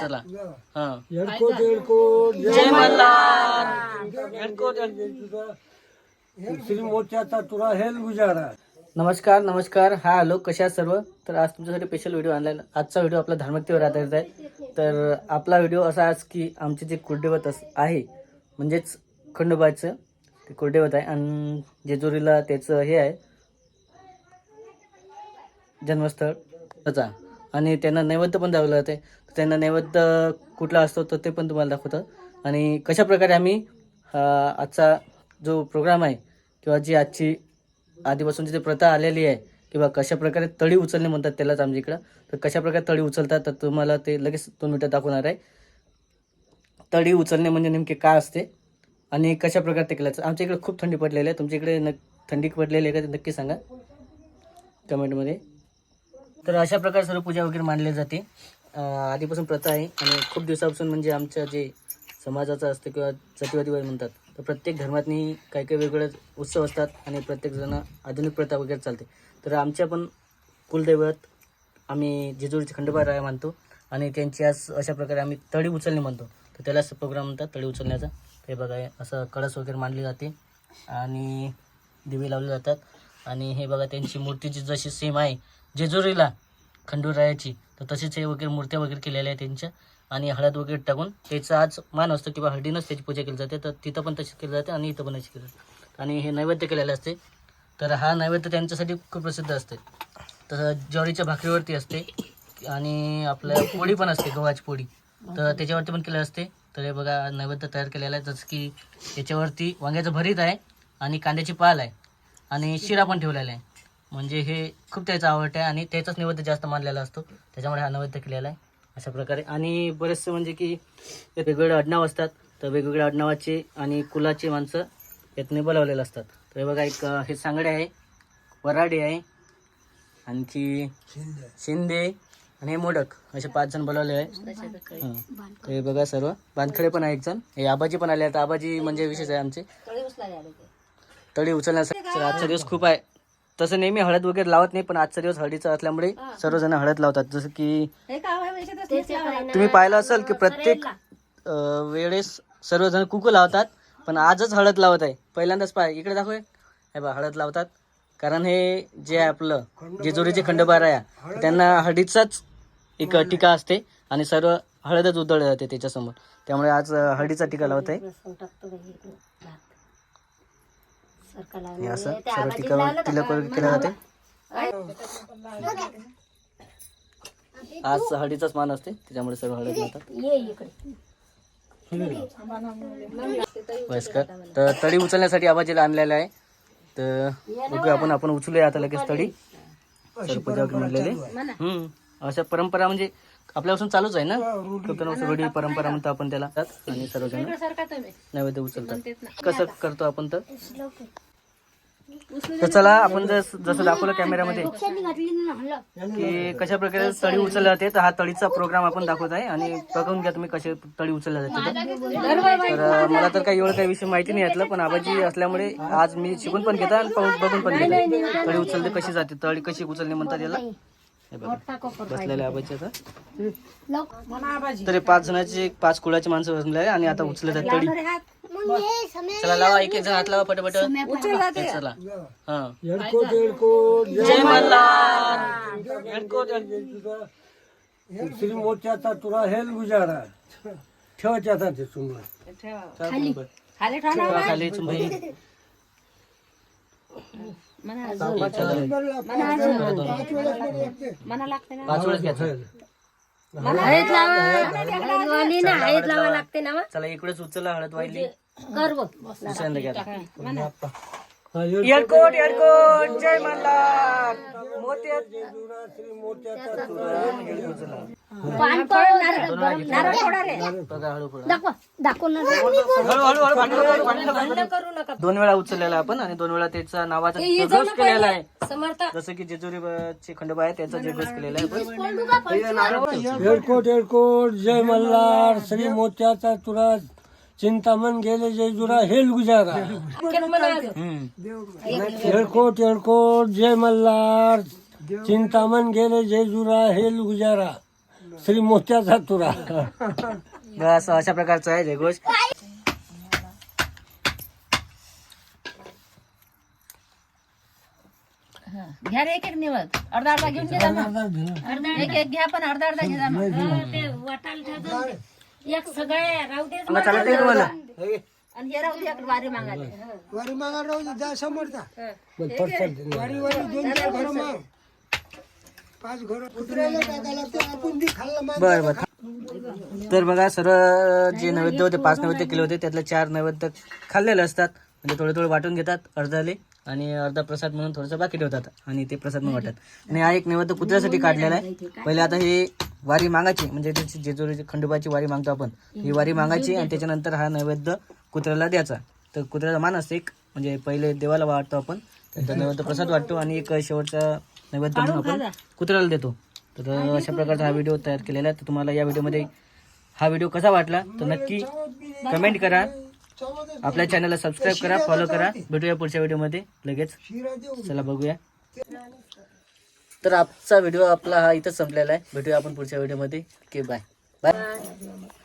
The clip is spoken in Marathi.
चला. हा. जय मल्हार. श्री तुरा हेल गुजारा. नमस्कार नमस्कार. हा आलो कशा आहात सर्व? तर आज तुमच्यासाठी स्पेशल व्हिडिओ आणलाय. आजचा व्हिडिओ आपला धार्मिकतेवर आधारित आहे. तर आपला व्हिडिओ असा आज की आमचे जे कुलदैवत अस- आहे म्हणजेच खंडोबाचं ते कुलदैवत आहे. आणि जेजुरीला त्याचं हे आहे. जन्मस्थळ. त्याचा. आणि त्यांना नैवेद्य पण दाखवलं जाते त्यांना नैवेद्य कुठला असतो तर ते पण तुम्हाला दाखवतं. आणि कशा प्रकारे आम्ही आजचा जो प्रोग्राम आहे किंवा जी आजची आधीपासून जी प्रथा आलेली आहे किंवा कशा प्रकारे तळी उचलणे म्हणतात त्यालाच आमच्या इकडं तर कशाप्रकारे तळी उचलतात तर तुम्हाला ते लगेच दोन मिनटं दाखवणार आहे. तळी उचलणे म्हणजे नेमके काय असते आणि कशा प्रकारे ते केलं आमच्या इकडे खूप थंडी पडलेली आहे. तुमच्या इकडे न थंडी पडलेली आहे का ते नक्की सांगा. कमेंटमध्ये. तर अशा प्रकारे सर्व पूजा वगैरे मानली जाते. आधीपासून प्रथा आहे आणि खूप दिवसापासून म्हणजे आमच्या जे समाजाचं असतं किंवा जातीवादी वय म्हणतात तर प्रत्येक धर्मातनी काही काही वेगवेगळे उत्सव असतात आणि प्रत्येकजण आधुनिक प्रथा वगैरे चालते. तर आमच्या पण कुलदैवत आम्ही जेजुरीचे खंडोबा राय मानतो आणि त्यांची आज अशा प्रकारे आम्ही तळी उचलणे म्हणतो तर त्यालाच प्रोग्राम म्हणतात तळी उचलण्याचा. हे बघा असं कळस वगैरे मांडली जाते आणि दिवे लावले जातात. आणि हे बघा त्यांची मूर्तीची जशी सेम आहे जेजुरीला खंडूरायाची. तर तसेच हे वगैरे मूर्त्या वगैरे केलेल्या आहेत त्यांच्या. आणि हळद वगैरे टाकून त्याचा आज मान असतो किंवा हळदीनंच त्याची पूजा केली जाते. तर तिथं पण तशीच केली जाते आणि इथं पण अशी केली जाते. आणि हे नैवेद्य केलेलं असते. तर हा नैवेद्य त्यांच्यासाठी खूप प्रसिद्ध असते. तर ज्वारीच्या भाकरीवरती असते. आणि आपल्या पोळी पण असते गव्हाची पोळी. तर त्याच्यावरती पण केलं असते. तर हे बघा नैवेद्य तयार केलेला आहे. जसं की याच्यावरती वांग्याचं भरीत आहे आणि कांद्याची पाल आहे. आणि शिरा पण ठेवलेला आहे. म्हणजे हे खूप त्याचं आवडतं आहे आणि त्याचाच नैवेद्य जास्त मानलेला असतो. त्याच्यामुळे हा नैवेद्य केलेला आहे. अशा प्रकारे. आणि बरेचसे म्हणजे की वेगवेगळे आडनाव असतात. तर वेगवेगळ्या आडनावाचे आणि कुलाचे माणसं यातने बोलावलेले असतात. तर हे बघा एक हे सांगडे आहे वराडे आहे आणखी शिंदे. आणि हे मोडक असे पाच जण बोलावले आहे. हं. तर हे बघा सर्व. बांधखडे पण आहे एक जण. हे आबाजी पण आले आता आबाजी म्हणजे विशेष आहे आमचे. तळी उचलण्यासाठी आजचा दिवस खूप आहे. तसं नेहमी हळद वगैरे लावत नाही पण आजचा दिवस हळदीचा असल्यामुळे सर्वजण हळद लावतात. जसं की तुम्ही पाहिलं असेल की प्रत्येक अं, वेळेस सर्वजण कुकू लावतात पण आजच हळद लावत आहे. पहिल्यांदाच पाय इकडे दाखव हे बा हळद लावतात. कारण हे जे आहे आपलं जेजुरीचे खंडोबाराया त्यांना हळदीचाच एक टीका असते आणि सर्व हळदच उधळले जाते त्याच्यासमोर. त्यामुळे आज अं, हळदीचा टीका लावत आहे. हे असं? सर्व तिलक वगैरे केलं जाते? आज हळदीचाच मान असते त्याच्यामुळे सर्व हळद वयस्कर. तर तळी उचलण्यासाठी आबाजीला आणलेला आहे. तर बघूया आपण आपण उचलूया आता लगेच तळी. सर पूजा वगैरे म्हणलेले हम्म. अशा परंपरा म्हणजे आपल्यापासून चालूच आहे ना? कीर्तन रूढी. परंपरा म्हणतो आपण त्याला. आणि सर्वजण नैवेद्य उचलतात. कसं करतो आपण तर? तर चला आपण जस जसं दाखवलं कॅमेऱ्यामध्ये की कशा प्रकारे तळी उचलल्या जाते तर हा तळीचा प्रोग्राम आपण दाखवत आहे आणि बघून घ्या तुम्ही कसे तळी उचलल्या जाते तर. मला तर काही एवढं काही विषय माहिती नाही यातलं पण आबाजी असल्यामुळे आज मी शिकून पण घेतो आणि बघून पण घेतो तळी उचलते कशी जाते तळी कशी उचलणे म्हणतात याला? हे बघा. बसलेले आबाजी आता. तर पाच जणांचे पाच कुळाची माणसं बसले आहे आणि आता उचलत आहेत तळी. चला लावा एक एक जण हात लावा पटपट. हे चला. हा. जय मल्हार. तुरा हेल गुजारा. ठेवायचे आता ते तुम्हाला ठेवा. खाली. चुंबई पाच वेळेस घ्यायचं. चला इकडेच उचला हळद वाहिली. दुसऱ्यांदा घ्या जय मल्हार. मोत्या जेजुरा श्री मोत्याचा तुरा हेल गुजारा बघा हळू पुढं. हळू हळू हळू भांडण करू, भांडण करू. दोन वेळा उचललेला आपण आणि दोन वेळा त्याचा नावाचा जयघोष केलेला आहे. जसं की जेजुरी चे खंडोबा आहे त्याचा जयघोष केलेला आहे. पण एडकोट एडकोट जय मल्हार. श्री मोत्याचा तुरा चिंतामण गेले जेजुरा हेल गुजारा. एडकोट एडकोट जय मल्हार. चिंतामण गेले जेजुरा हेल गुजारा. श्री मोत्याचा तुरा बस अशा प्रकारचं आहे जयघोष. घ्या रे एक एक निवड. अर्धा अर्धा घेऊन घे ना. एक एक घ्या पण अर्धा अर्धा घे. एक सगळे राहू दे मला चालत नाही तुम्हाला. आणि हे राहू दे इकडे वारी मागायला वारी मागा राहू दे, जा समोरचा वारी वारी दोन चार घर माग. पाच घर कुत्र्याला टाकायला लागते आपण बी खाल्लं माग बर बर. तर बघा सर्व जे नैवेद्य होते पाच नैवेद्य केले होते त्यातले चार नैवेद्य खाल्लेले असतात. म्हणजे थोडे थोडे वाटून घेतात अर्धाले आणि अर्धा प्रसाद म्हणून थोडंसं बाकी ठेवतात आणि ते प्रसाद म्हणून वाटतात आणि हा एक नैवेद्य कुत्र्यासाठी काढलेला आहे. पहिले आता हे वारी मागायची म्हणजे त्याची जेजुरी खंडोबाची वारी मागतो आपण. ही वारी मागायची आणि त्याच्यानंतर हा नैवेद्य कुत्र्याला द्यायचा. तर कुत्र्याचा मान असते एक म्हणजे पहिले देवाला वाटतो आपण त्याचा नैवेद्य प्रसाद वाटतो आणि एक शेवटचा नैवेद्य म्हणून आपण कुत्र्याला देतो. तर अशा प्रकारचा हा व्हिडिओ तयार केलेला आहे. तर तुम्हाला या व्हिडिओमध्ये हा व्हिडिओ कसा वाटला तर नक्की कमेंट करा. आपल्या चॅनलला सबस्क्राईब करा फॉलो करा. भेटूया पुढच्या व्हिडिओमध्ये. लगेच. चला बघूया. तर आजचा व्हिडिओ आपला हा इथंच संपलेला आहे. भेटूया आपण पुढच्या व्हिडिओमध्ये. Okay bye bye